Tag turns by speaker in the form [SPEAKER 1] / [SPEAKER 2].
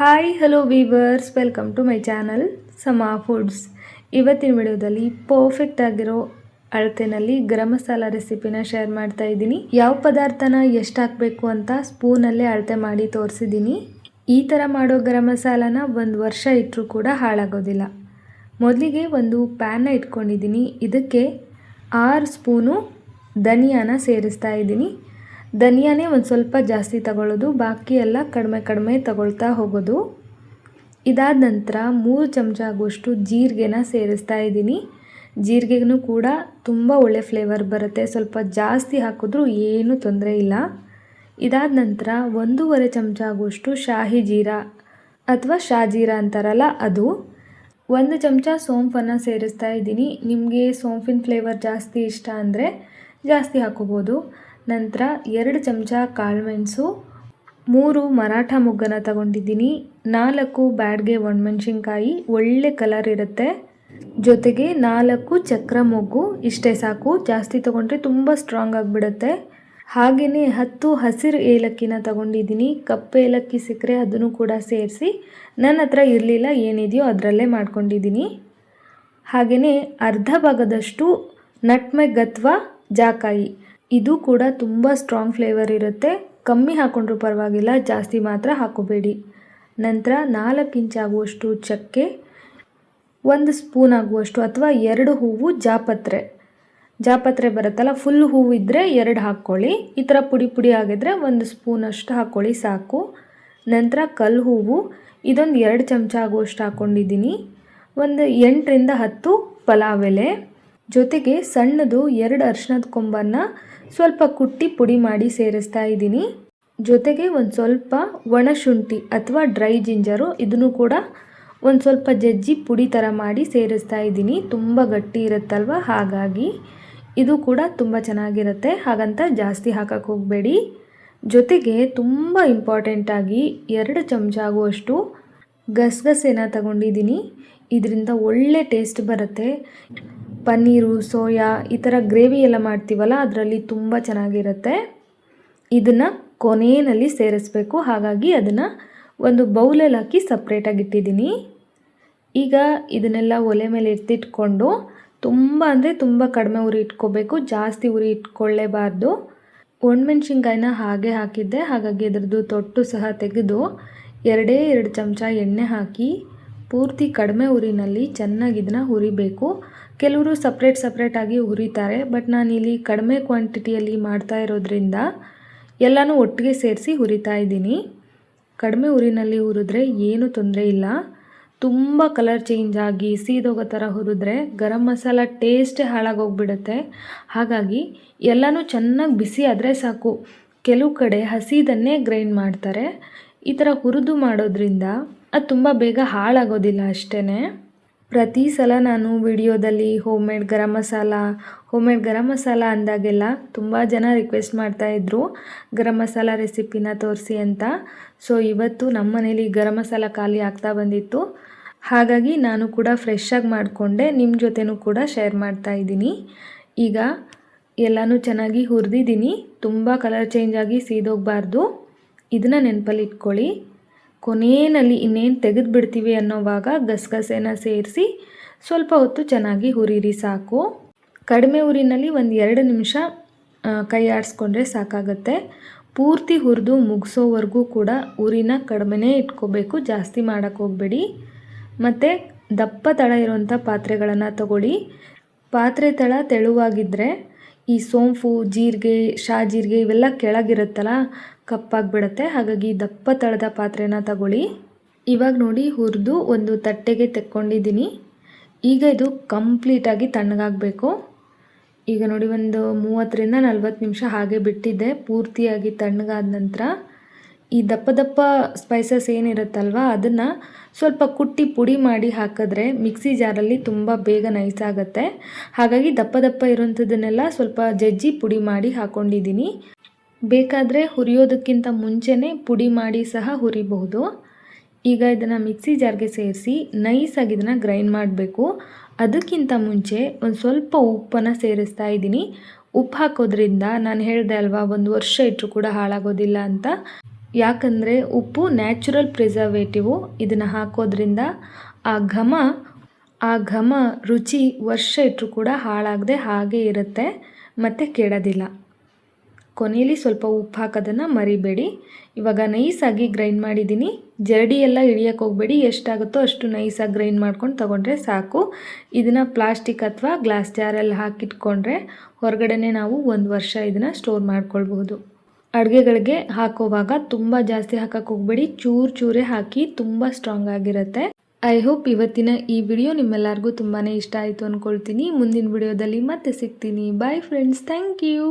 [SPEAKER 1] Hi hello viewers welcome to my channel Sama foods ಇವತ್ತಿನ ವಿಡಿಯೋದಲ್ಲಿ perfect ಆಗಿರೋ ಅಳತೆನಲ್ಲಿ ಗರಂ ಮಸಾಲ ರೆಸಿಪಿನ ಶೇರ್ ಮಾಡ್ತಾ ಇದ್ದೀನಿ. ಯಾವ ಪದಾರ್ಥನ ಎಷ್ಟು ಹಾಕಬೇಕು ಅಂತ ಸ್ಪೂನಲ್ಲೇ ಅಳತೆ ಮಾಡಿ ತೋರಿಸಿದ್ದೀನಿ. ಈ ಥರ ಮಾಡೋ ಗರಂ ಮಸಾಲಾನ ಒಂದು ವರ್ಷ ಇಟ್ಟರೂ ಕೂಡ ಹಾಳಾಗೋದಿಲ್ಲ. ಮೊದಲಿಗೆ ಒಂದು ಪ್ಯಾನ್ನ ಇಟ್ಕೊಂಡಿದ್ದೀನಿ. ಇದಕ್ಕೆ ಆರು ಸ್ಪೂನು ಧನಿಯಾನ ಸೇರಿಸ್ತಾ ಇದ್ದೀನಿ. ಧನಿಯಾನೇ ಒಂದು ಸ್ವಲ್ಪ ಜಾಸ್ತಿ ತಗೊಳ್ಳೋದು, ಬಾಕಿ ಎಲ್ಲ ಕಡಿಮೆ ಕಡಿಮೆ ತಗೊಳ್ತಾ ಹೋಗೋದು. ಇದಾದ ನಂತರ ಮೂರು ಚಮಚ ಆಗುವಷ್ಟು ಜೀರಿಗೆನ ಸೇರಿಸ್ತಾ ಇದ್ದೀನಿ. ಜೀರಿಗೆಗೂ ಕೂಡ ತುಂಬ ಒಳ್ಳೆ ಫ್ಲೇವರ್ ಬರುತ್ತೆ. ಸ್ವಲ್ಪ ಜಾಸ್ತಿ ಹಾಕಿದ್ರೂ ಏನೂ ತೊಂದರೆ ಇಲ್ಲ. ಇದಾದ ನಂತರ ಒಂದೂವರೆ ಚಮಚ ಆಗುವಷ್ಟು ಶಾಹಿ ಜೀರಾ ಅಥವಾ ಶಾಜೀರಾ ಅಂತಾರಲ್ಲ ಅದು. ಒಂದು ಚಮಚ ಸೋಂಪನ್ನು ಸೇರಿಸ್ತಾ ಇದ್ದೀನಿ. ನಿಮಗೆ ಸೋಂಪಿನ ಫ್ಲೇವರ್ ಜಾಸ್ತಿ ಇಷ್ಟ ಅಂದರೆ ಜಾಸ್ತಿ ಹಾಕೋಬೋದು. ನಂತರ ಎರಡು ಚಮಚ ಕಾಳುಮೆಣಸು ಮೂರು ಮರಾಠ ಮೊಗ್ಗನ ತಗೊಂಡಿದ್ದೀನಿ, ನಾಲ್ಕು ಬ್ಯಾಡ್ಗೆ ಒಣಮೆಣ್ಸಿನ್ಕಾಯಿ, ಒಳ್ಳೆ ಕಲರ್ ಇರುತ್ತೆ. ಜೊತೆಗೆ ನಾಲ್ಕು ಚಕ್ರ ಮೊಗ್ಗು, ಇಷ್ಟೇ ಸಾಕು, ಜಾಸ್ತಿ ತೊಗೊಂಡ್ರೆ ತುಂಬ ಸ್ಟ್ರಾಂಗ್ ಆಗಿಬಿಡುತ್ತೆ. ಹಾಗೆಯೇ ಹತ್ತು ಹಸಿರು ಏಲಕ್ಕಿನ ತಗೊಂಡಿದ್ದೀನಿ, ಕಪ್ಪು ಏಲಕ್ಕಿ ಸಿಕ್ಕರೆ ಅದನ್ನು ಕೂಡ ಸೇರಿಸಿ, ನನ್ನ ಹತ್ರ ಇರಲಿಲ್ಲ, ಏನಿದೆಯೋ ಅದರಲ್ಲೇ ಮಾಡ್ಕೊಂಡಿದ್ದೀನಿ. ಹಾಗೆಯೇ ಅರ್ಧ ಭಾಗದಷ್ಟು ನಟ್ಮೆಗ್ ಅಥವಾ ಜಾಕಾಯಿ. ಇದು ಕೂಡ ತುಂಬ ಸ್ಟ್ರಾಂಗ್ ಫ್ಲೇವರ್ ಇರುತ್ತೆ. ಕಮ್ಮಿ ಹಾಕ್ಕೊಂಡ್ರೂ ಪರವಾಗಿಲ್ಲ, ಜಾಸ್ತಿ ಮಾತ್ರ ಹಾಕೋಬೇಡಿ. ನಂತರ ನಾಲ್ಕು ಇಂಚ್ ಆಗುವಷ್ಟು ಚಕ್ಕೆ, ಒಂದು ಸ್ಪೂನ್ ಆಗುವಷ್ಟು ಅಥವಾ ಎರಡು ಹೂವು ಜಾಪತ್ರೆ. ಜಾಪತ್ರೆ ಬರುತ್ತಲ್ಲ ಫುಲ್ ಹೂವು ಇದ್ದರೆ ಎರಡು ಹಾಕ್ಕೊಳ್ಳಿ. ಈ ಥರ ಪುಡಿ ಪುಡಿ ಆಗಿದ್ರೆ ಒಂದು ಸ್ಪೂನ್ ಅಷ್ಟು ಹಾಕ್ಕೊಳ್ಳಿ, ಸಾಕು. ನಂತರ ಕಲ್ಲು ಹೂವು, ಇದೊಂದು ಎರಡು ಚಮಚ ಆಗುವಷ್ಟು ಹಾಕ್ಕೊಂಡಿದ್ದೀನಿ ಒಂದು ಎಂಟರಿಂದ ಹತ್ತು ಪಲಾವ್ ಎಲೆ. ಜೊತೆಗೆ ಸಣ್ಣದು ಎರಡು ಅರ್ಶಿನದ ಕೊಂಬನ್ನು ಸ್ವಲ್ಪ ಕುಟ್ಟಿ ಪುಡಿ ಮಾಡಿ ಸೇರಿಸ್ತಾ ಇದ್ದೀನಿ. ಜೊತೆಗೆ ಒಂದು ಸ್ವಲ್ಪ ಒಣಶುಂಠಿ ಅಥವಾ ಡ್ರೈ ಜಿಂಜರು ಇದನ್ನು ಕೂಡ ಒಂದು ಸ್ವಲ್ಪ ಜಜ್ಜಿ ಪುಡಿ ಥರ ಮಾಡಿ ಸೇರಿಸ್ತಾ ಇದ್ದೀನಿ. ತುಂಬ ಗಟ್ಟಿ ಇರುತ್ತಲ್ವ? ಹಾಗಾಗಿ ಇದು ಕೂಡ ತುಂಬ ಚೆನ್ನಾಗಿರುತ್ತೆ. ಹಾಗಂತ ಜಾಸ್ತಿ ಹಾಕಕ್ಕೆ ಹೋಗಬೇಡಿ. ಜೊತೆಗೆ ತುಂಬ ಇಂಪಾರ್ಟೆಂಟಾಗಿ ಎರಡು ಚಮಚ ಆಗುವಷ್ಟು ಗಸಗಸೆನ ತಗೊಂಡಿದ್ದೀನಿ. ಇದರಿಂದ ಒಳ್ಳೆ ಟೇಸ್ಟ್ ಬರುತ್ತೆ. ಪನ್ನೀರು, ಸೋಯಾ, ಈ ಥರ ಗ್ರೇವಿ ಎಲ್ಲ ಮಾಡ್ತೀವಲ್ಲ, ಅದರಲ್ಲಿ ತುಂಬ ಚೆನ್ನಾಗಿರುತ್ತೆ. ಇದನ್ನು ಕೊನೆಯಲ್ಲಿ ಸೇರಿಸ್ಬೇಕು. ಹಾಗಾಗಿ ಅದನ್ನು ಒಂದು ಬೌಲಲ್ಲಿ ಹಾಕಿ ಸಪ್ರೇಟಾಗಿ ಇಟ್ಟಿದ್ದೀನಿ. ಈಗ ಇದನ್ನೆಲ್ಲ ಒಲೆ ಮೇಲೆ ಎತ್ತಿಟ್ಕೊಂಡು ತುಂಬ ಅಂದರೆ ತುಂಬ ಕಡಿಮೆ ಉರಿ ಇಟ್ಕೋಬೇಕು, ಜಾಸ್ತಿ ಉರಿ ಇಟ್ಕೊಳ್ಳೇಬಾರ್ದು. ಒಣಮೆಣ್ಸಿನ್ಕಾಯಿನ ಹಾಗೆ ಹಾಕಿದ್ದೆ. ಹಾಗಾಗಿ ಅದರದ್ದು ತೊಟ್ಟು ಸಹ ತೆಗೆದು ಎರಡೇ ಎರಡು ಚಮಚ ಎಣ್ಣೆ ಹಾಕಿ ಪೂರ್ತಿ ಕಡಿಮೆ ಉರಿನಲ್ಲಿ ಚೆನ್ನಾಗಿ ಇದನ್ನು ಹುರಿಬೇಕು. ಕೆಲವರು ಸಪ್ರೇಟ್ ಸಪ್ರೇಟಾಗಿ ಹುರಿತಾರೆ ಬಟ್ ನಾನಿಲ್ಲಿ ಕಡಿಮೆ ಕ್ವಾಂಟಿಟಿಯಲ್ಲಿ ಮಾಡ್ತಾ ಇರೋದ್ರಿಂದ ಎಲ್ಲನೂ ಒಟ್ಟಿಗೆ ಸೇರಿಸಿ ಹುರಿತಾ ಇದ್ದೀನಿ. ಕಡಿಮೆ ಉರಿನಲ್ಲಿ ಹುರಿದ್ರೆ ಏನೂ ತೊಂದರೆ ಇಲ್ಲ. ತುಂಬ ಕಲರ್ ಚೇಂಜ್ ಆಗಿ ಸೀದೋಗೋ ಥರ ಹುರಿದ್ರೆ ಗರಂ ಮಸಾಲ ಟೇಸ್ಟೇ ಹಾಳಾಗೋಗ್ಬಿಡುತ್ತೆ. ಹಾಗಾಗಿ ಎಲ್ಲನೂ ಚೆನ್ನಾಗಿ ಬಿಸಿ ಆದರೆ ಸಾಕು. ಕೆಲವು ಕಡೆ ಹಸಿದನ್ನೇ ಗ್ರೈಂಡ್ ಮಾಡ್ತಾರೆ. ಈ ಥರ ಹುರಿದು ಮಾಡೋದ್ರಿಂದ ಅದು ತುಂಬ ಬೇಗ ಹಾಳಾಗೋದಿಲ್ಲ ಅಷ್ಟೇ ಪ್ರತಿ ಸಲ ನಾನು ವಿಡಿಯೋದಲ್ಲಿ home made garam masala home made garam masala ಅಂದಾಗೆಲ್ಲ ತುಂಬ ಜನ ರಿಕ್ವೆಸ್ಟ್ ಮಾಡ್ತಾಯಿದ್ರು ಗರಂ ಮಸಾಲ ರೆಸಿಪಿನ ತೋರಿಸಿ ಅಂತ. ಸೊ ಇವತ್ತು ನಮ್ಮ ಮನೇಲಿ ಗರಂ ಮಸಾಲ ಖಾಲಿ ಆಗ್ತಾ ಬಂದಿತ್ತು. ಹಾಗಾಗಿ ನಾನು ಕೂಡ ಫ್ರೆಶ್ಶಾಗಿ ಮಾಡಿಕೊಂಡೆ ನಿಮ್ಮ ಜೊತೆನೂ ಕೂಡ ಶೇರ್ ಮಾಡ್ತಾ ಇದ್ದೀನಿ. ಈಗ ಎಲ್ಲನೂ ಚೆನ್ನಾಗಿ ಹುರಿದಿದ್ದೀನಿ, ತುಂಬ ಕಲರ್ ಚೇಂಜ್ ಆಗಿ ಸೀದೋಗಬಾರ್ದು. ಇದನ್ನು ನೆನಪಲ್ಲಿ ಇಟ್ಕೊಳ್ಳಿ. ಕೊನೆಯಲ್ಲಿ ಇನ್ನೇನು ತೆಗೆದು ಬಿಡ್ತೀವಿ ಅನ್ನೋವಾಗ ಗಸಗಸೆನ ಸೇರಿಸಿ ಸ್ವಲ್ಪ ಹೊತ್ತು ಚೆನ್ನಾಗಿ ಹುರಿರಿ ಸಾಕು. ಕಡಿಮೆ ಊರಿನಲ್ಲಿ ಒಂದು ಎರಡು ನಿಮಿಷ ಕೈ ಆಡಿಸ್ಕೊಂಡ್ರೆ ಸಾಕಾಗುತ್ತೆ. ಪೂರ್ತಿ ಹುರಿದು ಮುಗಿಸೋವರೆಗೂ ಕೂಡ ಉರಿನ ಕಡಿಮೆನೇ ಇಟ್ಕೋಬೇಕು, ಜಾಸ್ತಿ ಮಾಡೋಕ್ಕೆ ಹೋಗಬೇಡಿ. ಮತ್ತು ದಪ್ಪ ತಳ ಇರುವಂಥ ಪಾತ್ರೆಗಳನ್ನು ತಗೊಳ್ಳಿ. ಪಾತ್ರೆ ತಳ ತೆಳುವಾಗಿದ್ದರೆ ಈ ಸೋಂಪು, ಜೀರಿಗೆ, ಶಾ ಜೀರಿಗೆ ಇವೆಲ್ಲ ಕೆಳಗಿರುತ್ತಲ್ಲ ಕಪ್ಪಾಗಿಬಿಡುತ್ತೆ. ಹಾಗಾಗಿ ದಪ್ಪ ತಳದ ಪಾತ್ರೆನ ತಗೊಳ್ಳಿ. ಇವಾಗ ನೋಡಿ ಹುರಿದು ಒಂದು ತಟ್ಟೆಗೆ ತೆಕ್ಕೊಂಡಿದ್ದೀನಿ. ಈಗ ಇದು ಕಂಪ್ಲೀಟಾಗಿ ತಣ್ಣಗಾಗಬೇಕು. ಈಗ ನೋಡಿ ಒಂದು ಮೂವತ್ತರಿಂದ ನಲ್ವತ್ತು ನಿಮಿಷ ಹಾಗೆ ಬಿಟ್ಟಿದ್ದೆ. ಪೂರ್ತಿಯಾಗಿ ತಣ್ಣಗಾದ ನಂತರ ಈ ದಪ್ಪ ದಪ್ಪ ಸ್ಪೈಸಸ್ ಏನಿರುತ್ತಲ್ವ, ಅದನ್ನು ಸ್ವಲ್ಪ ಕುಟ್ಟಿ ಪುಡಿ ಮಾಡಿ ಹಾಕಿದ್ರೆ ಮಿಕ್ಸಿ ಜಾರಲ್ಲಿ ತುಂಬ ಬೇಗ ನೈಸ್ ಆಗುತ್ತೆ. ಹಾಗಾಗಿ ದಪ್ಪ ದಪ್ಪ ಇರೋಂಥದ್ದನ್ನೆಲ್ಲ ಸ್ವಲ್ಪ ಜಜ್ಜಿ ಪುಡಿ ಮಾಡಿ ಹಾಕ್ಕೊಂಡಿದ್ದೀನಿ ಬೇಕಾದರೆ ಹುರಿಯೋದಕ್ಕಿಂತ ಮುಂಚೆನೇ ಪುಡಿ ಮಾಡಿ ಸಹ ಹುರಿಬಹುದು. ಈಗ ಇದನ್ನು ಮಿಕ್ಸಿ ಜಾರ್ಗೆ ಸೇರಿಸಿ ನೈಸಾಗಿ ಇದನ್ನು ಗ್ರೈಂಡ್ ಮಾಡಬೇಕು. ಅದಕ್ಕಿಂತ ಮುಂಚೆ ಒಂದು ಸ್ವಲ್ಪ ಉಪ್ಪನ್ನು ಸೇರಿಸ್ತಾ ಇದ್ದೀನಿ. ಉಪ್ಪು ಹಾಕೋದ್ರಿಂದ ನಾನು ಹೇಳಿದೆ ಅಲ್ವಾ, ಒಂದು ವರ್ಷ ಇಟ್ಟರು ಕೂಡ ಹಾಳಾಗೋದಿಲ್ಲ ಅಂತ. ಯಾಕಂದರೆ ಉಪ್ಪು ನ್ಯಾಚುರಲ್ ಪ್ರಿಸರ್ವೇಟಿವು ಇದನ್ನು ಹಾಕೋದ್ರಿಂದ ಆ ಘಮ ಆ ಘಮ ರುಚಿ ವರ್ಷ ಇಟ್ಟರು ಕೂಡ ಹಾಳಾಗದೆ ಹಾಗೇ ಇರುತ್ತೆ, ಮತ್ತು ಕೆಡೋದಿಲ್ಲ. ಕೊನೆಯಲ್ಲಿ ಸ್ವಲ್ಪ ಉಪ್ಪು ಹಾಕೋದನ್ನು ಮರಿಬೇಡಿ. ಇವಾಗ ನೈಸಾಗಿ ಗ್ರೈಂಡ್ ಮಾಡಿದ್ದೀನಿ. ಜರಡಿ ಎಲ್ಲ ಹಿಡಿಯೋಕ್ಕೆ ಹೋಗಬೇಡಿ. ಎಷ್ಟಾಗುತ್ತೋ ಅಷ್ಟು ನೈಸಾಗಿ ಗ್ರೈಂಡ್ ಮಾಡ್ಕೊಂಡು ತೊಗೊಂಡ್ರೆ ಸಾಕು. ಇದನ್ನು ಪ್ಲಾಸ್ಟಿಕ್ ಅಥವಾ ಗ್ಲಾಸ್ ಜಾರಲ್ಲಿ ಹಾಕಿಟ್ಕೊಂಡ್ರೆ ಹೊರಗಡೆನೆ ನಾವು ಒಂದು ವರ್ಷ ಇದನ್ನು ಸ್ಟೋರ್ ಮಾಡ್ಕೊಳ್ಬಹುದು. ಅಡುಗೆಗಳಿಗೆ ಹಾಕೋವಾಗ ತುಂಬ ಜಾಸ್ತಿ ಹಾಕಕ್ಕೆ ಹೋಗಬೇಡಿ. ಚೂರು ಚೂರೇ ಹಾಕಿ ತುಂಬ ಸ್ಟ್ರಾಂಗ್ ಆಗಿರುತ್ತೆ. ಐ ಹೋಪ್ ಇವತ್ತಿನ ಈ ವಿಡಿಯೋ ನಿಮ್ಮೆಲ್ಲರಿಗೂ ತುಂಬಾ ಇಷ್ಟ ಆಯಿತು ಅಂದ್ಕೊಳ್ತೀನಿ ಮುಂದಿನ ವಿಡಿಯೋದಲ್ಲಿ ಮತ್ತೆ ಸಿಗ್ತೀನಿ. Bye friends thank you